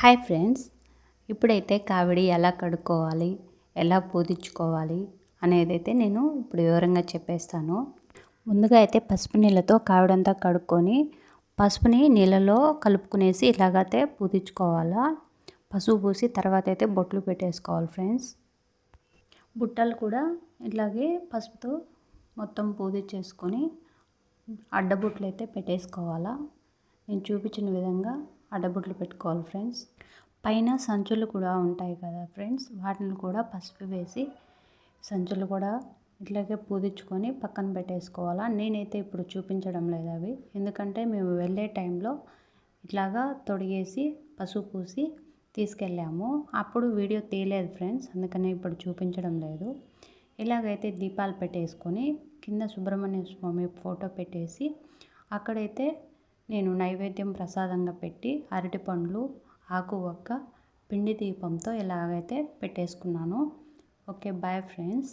Hi friends ఇప్పుడైతే కావిడి ఎలా కడుక్కోవాలి ఎలా పూజించుకోవాలి అనేది అయితే నేను ఇప్పుడు వివరంగా చెప్పేస్తాను. ముందుగా అయితే పసుపు నీళ్ళతో కావిడంతా కడుక్కొని పసుపుని నీళ్ళలో కలుపుకునేసి ఇలాగైతే పూజించుకోవాలా పసుపు పూసి తర్వాత అయితే బొట్లు పెట్టేసుకోవాలి ఫ్రెండ్స్. బుట్టలు కూడా ఇట్లాగే పసుపుతో మొత్తం పూజించేసుకొని అడ్డబుట్లు అయితే పెట్టేసుకోవాలా. నేను చూపించిన విధంగా అడ్డబుట్లు పెట్టుకోవాలి ఫ్రెండ్స్. పైన సంచులు కూడా ఉంటాయి కదా ఫ్రెండ్స్. వాటిని కూడా పసుపు వేసి సంచులు కూడా ఇట్లాగే పూదించుకొని పక్కన పెట్టేసుకోవాలా. నేనైతే ఇప్పుడు చూపించడం లేదు అవి. ఎందుకంటే మేము వెళ్ళే టైంలో ఇట్లాగా తొడిగేసి పసుపు పూసి తీసుకెళ్ళాము. అప్పుడు వీడియో తీయలేదు ఫ్రెండ్స్. అందుకనే ఇప్పుడు చూపించడం లేదు. ఇలాగైతే దీపాలు పెట్టేసుకొని కింద సుబ్రహ్మణ్య స్వామి ఫోటో పెట్టేసి అక్కడైతే నేను నైవేద్యం ప్రసాదంగా పెట్టి అరటి పండ్లు ఆకు ఒక్క పిండి దీపంతో ఎలాగైతే పెట్టేసుకున్నానో. Okay bye friends.